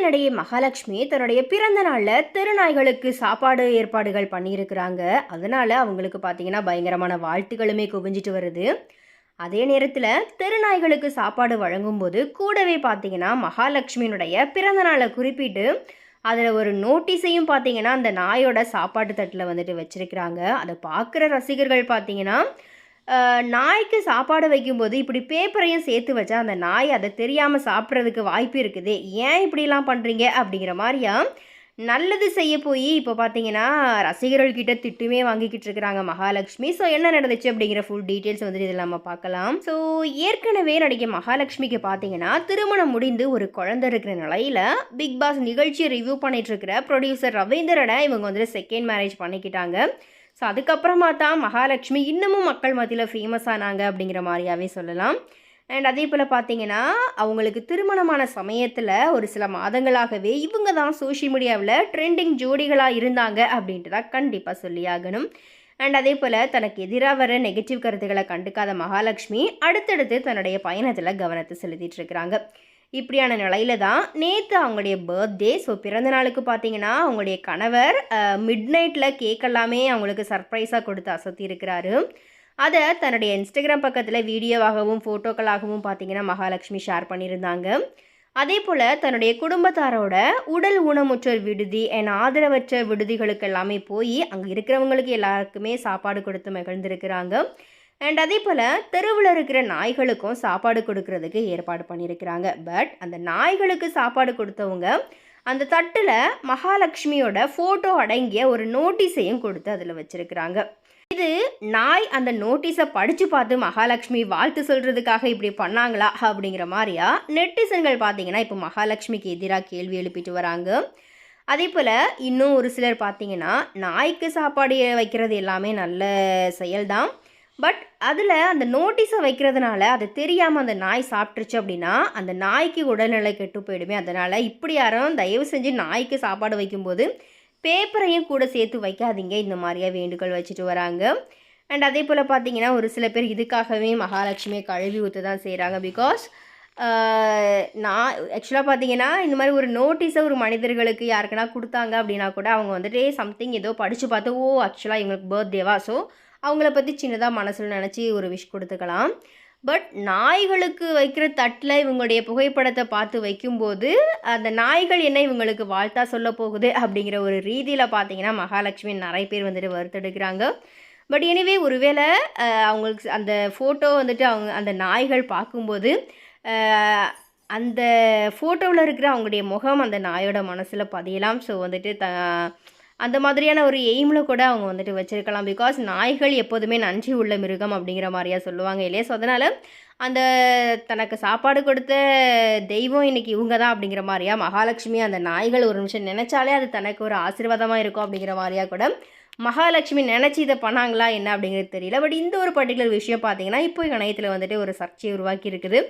Serial நடிகை மகாலட்சுமி தன்னுடைய பிறந்த நாளில் திருநாய்களுக்கு சாப்பாடு ஏற்பாடுகள் பண்ணியிருக்கிறாங்க. அதனால் அவங்களுக்கு பார்த்தீங்கன்னா பயங்கரமான வாழ்த்துக்களுமே குவிஞ்சிட்டு வருது. அதே நேரத்தில் திருநாய்களுக்கு சாப்பாடு வழங்கும்போது கூடவே பார்த்தீங்கன்னா மகாலட்சுமியினுடைய பிறந்த நாளை குறிப்பிட்டு அதில் ஒரு நோட்டீஸையும் பார்த்தீங்கன்னா அந்த நாயோட சாப்பாட்டு தட்டில் வந்துட்டு வச்சிருக்கிறாங்க. அதை பார்க்குற ரசிகர்கள் பார்த்தீங்கன்னா நாய்க்கு சாப்பாடு வைக்கும்போது இப்படி பேப்பரையும் சேர்த்து வச்சா அந்த நாய் அதை தெரியாமல் சாப்பிட்றதுக்கு வாய்ப்பு இருக்குது. ஏன் இப்படிலாம் பண்ணுறீங்க அப்படிங்கிற மாதிரியா நல்லது செய்ய போய் இப்போ பார்த்தீங்கன்னா ரசிகர்கள்கிட்ட திட்டுமே வாங்கிக்கிட்டு இருக்கிறாங்க மகாலட்சுமி. ஸோ என்ன நடந்துச்சு அப்படிங்கிற ஃபுல் டீட்டெயில்ஸ் வந்துட்டு இதில் நம்ம பார்க்கலாம். ஸோ ஏற்கனவே நடிகை மகாலட்சுமிக்கு பார்த்தீங்கன்னா திருமணம் முடிந்து ஒரு குழந்தை இருக்கிற நிலையில் பிக் பாஸ் நிகழ்ச்சியை ரிவ்யூ பண்ணிட்டு இருக்கிற ப்ரொடியூசர் ரவீந்திரனை இவங்க வந்துட்டு செகண்ட் மேரேஜ் பண்ணிக்கிட்டாங்க. ஸோ அதுக்கப்புறமா தான் மகாலட்சுமி இன்னமும் மக்கள் மத்தியில் ஃபேமஸ் ஆனாங்க அப்படிங்கிற மாதிரியாவே சொல்லலாம். அண்ட் அதே போல் பார்த்தீங்கன்னா அவங்களுக்கு திருமணமான சமயத்தில் ஒரு சில மாதங்களாகவே இவங்க தான் சோஷியல் மீடியாவில் ட்ரெண்டிங் ஜோடிகளாக இருந்தாங்க அப்படின்ட்டு தான் கண்டிப்பாக சொல்லியாகணும் அண்ட் அதே போல் தனக்கு எதிராக வர நெகட்டிவ் கருத்துக்களை கண்டுக்காத மகாலட்சுமி அடுத்தடுத்து தன்னுடைய பயணத்தில் கவனத்தை செலுத்திட்டு இருக்கிறாங்க. இப்படியான நிலையில தான் நேற்று அவங்களுடைய பர்த்டே ஸோ பிறந்த நாளுக்கு பார்த்தீங்கன்னா அவங்களுடைய கணவர் மிட் நைட்டில் கேக் எல்லாமே அவங்களுக்கு சர்ப்ரைஸாக கொடுத்து அசத்தி இருக்கிறாரு. அதை தன்னுடைய இன்ஸ்டாகிராம் பக்கத்தில் வீடியோவாகவும் ஃபோட்டோக்களாகவும் பார்த்தீங்கன்னா மகாலட்சுமி ஷேர் பண்ணியிருந்தாங்க. அதே போல் தன்னுடைய குடும்பத்தாரோட உடல் ஊனமுற்றோர் விடுதி என் ஆதரவற்ற விடுதிகளுக்கு எல்லாமே போய் அங்கே இருக்கிறவங்களுக்கு எல்லாருக்குமே சாப்பாடு கொடுத்து மகிழ்ந்திருக்கிறாங்க. அண்ட் அதே போல் தெருவில் இருக்கிற நாய்களுக்கும் சாப்பாடு கொடுக்கறதுக்கு ஏற்பாடு பண்ணியிருக்கிறாங்க. பட் அந்த நாய்களுக்கு சாப்பாடு கொடுத்தவங்க அந்த தட்டில் மகாலட்சுமியோட ஃபோட்டோ அடங்கிய ஒரு நோட்டீஸையும் கொடுத்து அதில் வச்சுருக்கிறாங்க. இது நாய் அந்த நோட்டீஸை படித்து பார்த்து மகாலட்சுமி வாழ்த்து சொல்கிறதுக்காக இப்படி பண்ணாங்களா அப்படிங்கிற மாதிரியா நெட்டிசன்கள் பார்த்தீங்கன்னா இப்போ மகாலட்சுமிக்கு எதிராக கேள்வி எழுப்பிட்டு வராங்க. அதே போல் இன்னும் ஒரு சிலர் பார்த்தீங்கன்னா நாய்க்கு சாப்பாடு வைக்கிறது எல்லாமே நல்ல செயல்தான். பட் அதில் அந்த நோட்டீஸை வைக்கிறதுனால அது தெரியாமல் அந்த நாய் சாப்பிட்ருச்சு அப்படின்னா அந்த நாய்க்கு உடல்நிலை கெட்டு போயிடுமே. அதனால் இப்படி யாரும் தயவு செஞ்சு நாய்க்கு சாப்பாடு வைக்கும்போது பேப்பரையும் கூட சேர்த்து வைக்காதீங்க. இந்த மாதிரியா வேண்டுகோள் வச்சுட்டு வராங்க. அண்ட் அதே போல் பார்த்தீங்கன்னா ஒரு சில பேர் இதுக்காகவே மகாலட்சுமியை கழுவி ஊற்ற தான் செய்கிறாங்க பிகாஸ் நான் ஆக்சுவலாக பார்த்தீங்கன்னா இந்த மாதிரி ஒரு நோட்டீஸை ஒரு மனிதர்களுக்கு யாருக்குன்னா கொடுத்தாங்க அப்படின்னா கூட அவங்க வந்துட்டு சம்திங் ஏதோ படித்து பார்த்து ஓ ஆக்சுவலாக இவங்களுக்கு பர்த்டேவா ஸோ அவங்கள பற்றி சின்னதாக மனசில் நினச்சி ஒரு விஷ் கொடுத்துக்கலாம். பட் நாய்களுக்கு வைக்கிற தட்டில் இவங்களுடைய புகைப்படத்தை பார்த்து வைக்கும்போது அந்த நாய்கள் என்ன இவங்களுக்கு வாழ்த்தா சொல்ல போகுது அப்படிங்கிற ஒரு ரீதியில் பார்த்தீங்கன்னா மகாலட்சுமி நிறைய பேர் வந்துட்டு வறுத்தெடுக்கிறாங்க பட் எனிவே ஒருவேளை அவங்களுக்கு அந்த ஃபோட்டோ வந்துட்டு அவங்க அந்த நாய்கள் பார்க்கும்போது அந்த ஃபோட்டோவில் இருக்கிற அவங்களுடைய முகம் அந்த நாயோட மனசில் பதியலாம். ஸோ வந்துட்டு த அந்த மாதிரியான ஒரு எய்மில் கூட அவங்க வந்துட்டு வச்சுருக்கலாம். பிகாஸ் நாய்கள் எப்போதுமே நன்றி உள்ள மிருகம் அப்படிங்கிற மாதிரியா சொல்லுவாங்க இல்லையா? ஸோ அதனால் அந்த தனக்கு சாப்பாடு கொடுத்த தெய்வம் இன்றைக்கி இவங்க தான் அப்படிங்கிற மாதிரியா? மகாலட்சுமி அந்த நாய்கள் ஒரு நிமிஷம் நினச்சாலே அது தனக்கு ஒரு ஆசீர்வாதமாக இருக்கும் அப்படிங்கிற மாதிரியா கூட மகாலட்சுமி நினச்சி இதை பண்ணாங்களா என்ன அப்படிங்கிறது தெரியல. பட் இந்த ஒரு பர்டிகுலர் விஷயம் பார்த்தீங்கன்னா இப்போ இணையத்தில் வந்துட்டு ஒரு சர்ச்சையை உருவாக்கி இருக்குது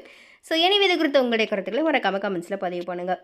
ஸோ எனவே இது குறித்த உங்களுடைய கருத்துக்களை மறக்காம கமெண்ட்ஸில் பதிவு பண்ணுங்கள்